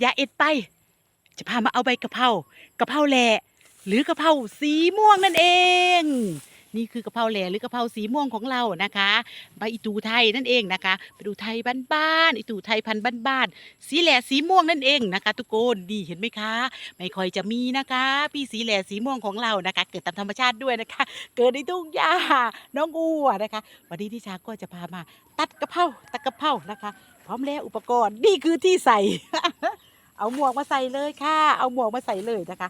อย่าเอ็ดไป จะพามาเอาใบกะเพรากะเพราแหล่หรือกะเพราสีม่วงนั่นเอง นี่คือกะเพราแหล่หรือกะเพราสีม่วงของเรานะคะใบอีตูไทยนั่นเองนะคะไปดูไทยบ้านๆอีตูไทยพันธุ์บ้านๆสีแหล่สีม่วงนั่นเองนะคะ ทุกคนดีเห็นไหมคะ ไม่ค่อยจะมีนะคะ พี่สีแหล่สีม่วงของเรานะคะ เกิดตามธรรมชาติด้วยนะคะ เกิดในทุ่งหญ้าน้องอัวนะคะ วันนี้ที่ชาก็จะพามา ตัดกะเพราตัดกะเพรานะคะ พร้อมแล้วอุปกรณ์นี่คือที่ใส่ เอาหมวกมาใส่เลยค่ะ เอาหมวกมาใส่เลยนะคะ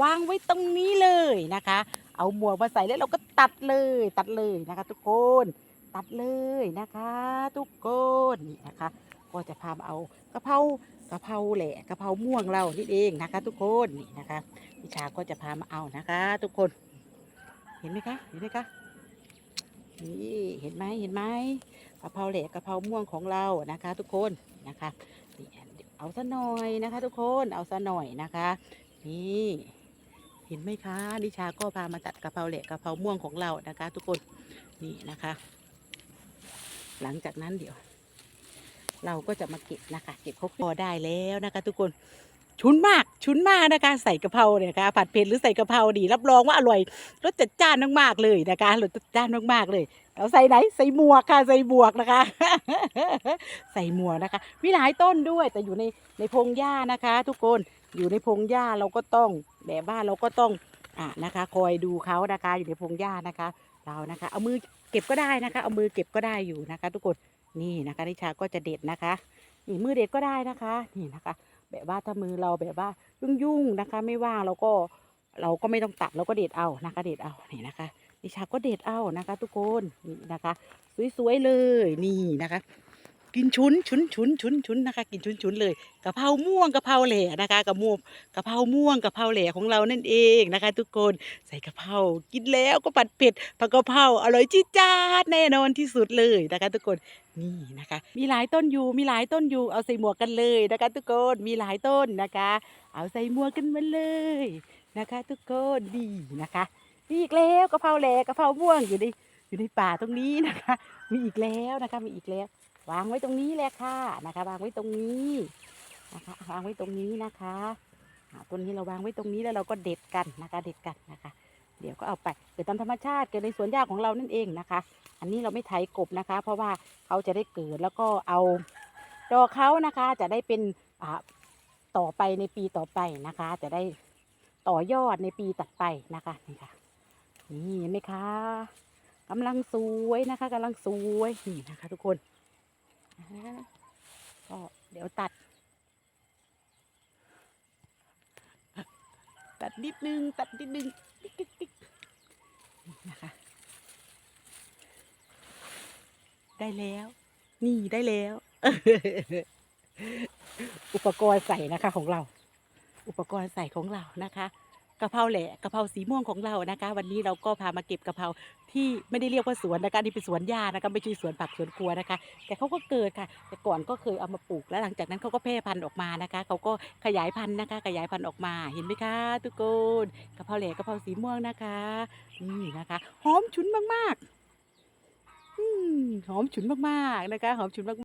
วางไว้ตรงนี้เลยนะคะ เอาหมวกมาใส่แล้วเราก็ตัดเลย ตัดเลยนะคะ ทุกคน ตัดเลยนะคะ ทุกคนนี่นะคะ ก็จะพามาเอากระเพรากระเพราแหละกระเพราม่วงเรานี่เองนะคะ ทุกคนนี่นะคะพิชาก็จะพามาเอานะคะ ทุกคน เห็นไหมคะเห็นไหมคะนี่เห็นไหมเห็นไหมกะเพราแหละกะเพราม่วงของเรานะคะ ทุกคนนะคะ เอาซะหน่อยนะคะ ทุกคนเอาซะหน่อยนะคะ นี่เห็นไหมคะนิชาก็พามาตัดกะเพราแหละกะเพราม่วงของเรานะคะ ทุกคนนี่นะคะ หลังจากนั้นเดี๋ยว เราก็จะมาเก็บนะคะ เก็บเขาพอได้แล้วนะคะ ทุกคน ชุนมากชุนมากนะคะ ใส่กะเพราเนี่ยนะคะผัดเผ็ดหรือใส่กะเพราดีรับรองว่าอร่อยรสจัดจ้านมากๆเลยนะคะรสจัดจ้านมากๆเลยเอาใส่ไหนใส่หมวกค่ะใส่หมวกนะคะ ใส่หมวกนะคะ มีหลายต้นด้วยแต่อยู่ในในพงหญ้านะคะ ทุกคนอยู่ในพงหญ้าเราก็ต้องแบบว่าเราก็ต้องอะนะคะ คอยดูเขานะคะอยู่ในพงหญ้านะคะ เรานะคะ เอามือเก็บก็ได้นะคะ เอามือเก็บก็ได้อยู่นะคะ ทุกคนนี่นะคะนิชาก็จะเด็ดนะคะนี่มือเด็ดก็ได้นะคะ นี่นะคะ แบบว่าถ้ามือเราแบบว่ายุ่งๆนะคะ ไม่ว่างเราก็เราก็ไม่ต้องตัดเราก็เด็ดเอานะคะ เด็ดเอานี่นะคะนิชาก็เด็ดเอานะคะ ทุกคนนี่นะคะ สวยๆเลยนี่นะคะ กินชุนชุนชุนชุนชุนนะคะ กินชุนชุนเลยกะเพราม่วงกะเพราแหล่นะคะกะม่วงกะเพราม่วงกะเพราแหล่ของเรานั่นเองนะคะ ทุกคนใส่กะเพรากินแล้วก็ผัดเผ็ดผัดกะเพราอร่อยจี๊ดจ๊าดแน่นอนที่สุดเลยนะคะ ทุกคนนี่นะคะ มีหลายต้นอยู่มีหลายต้นอยู่เอาใส่หมวกกันเลยนะคะ ทุกคนมีหลายต้นนะคะ เอาใส่หมวกกันมาเลยนะคะ ทุกคนดีนะคะมีอีกแล้วกะเพราแหล่กะเพราม่วงอยู่ในอยู่ในป่าตรงนี้นะคะ มีอีกแล้วนะคะมีอีกแล้ว วางไว้ตรงนี้แหละค่ะนะคะวางไว้ตรงนี้นะคะวางไว้ตรงนี้นะคะต้นนี้เราวางไว้ตรงนี้แล้วเราก็เด็ดกันนะคะ เด็ดกันนะคะ เดี๋ยวก็เอาไปเกิดตามธรรมชาติเกิดในสวนหญ้าของเรานั่นเองนะคะ อันนี้เราไม่ไถกบนะคะ เพราะว่าเขาจะได้เกิดแล้วก็เอาดอกเขานะคะจะได้เป็นต่อไปในปีต่อไปนะคะ จะได้ต่อยอดในปีตัดไปนะคะนี่ค่ะนี่เห็นไหมคะกำลังสวยนะคะกำลังสวยนี่นะคะ ทุกคน ก็เดี๋ยวตัด ตัดนิดนึง ตัดนิดนึงติ๊กติ๊กติ๊กนี่นะคะ ได้แล้ว นี่ได้แล้ว อุปกรณ์ใส่นะคะของเรา อุปกรณ์ใส่ของเรานะคะ กะเพราแหละกะเพราสีม่วงของเรานะคะ วันนี้เราก็พามาเก็บกะเพราที่ไม่ได้เรียกว่าสวนนะคะนี่เป็นสวนหญ้านะคะไม่ใช่สวนผักสวนครัวนะคะ แต่เขาก็เกิดค่ะ แต่ก่อนก็เคยเอามาปลูกแล้วหลังจากนั้นเขาก็แพร่พันธุ์ออกมานะคะเขาก็ขยายพันธุ์นะคะ ขยายพันธุ์ออกมาเห็นไหมคะทุกคนกะเพราแหลกกะเพราสีม่วงนะคะนี่นะคะหอมฉุนมากๆอืมหอมฉุนมากๆนะคะหอมฉุนมาก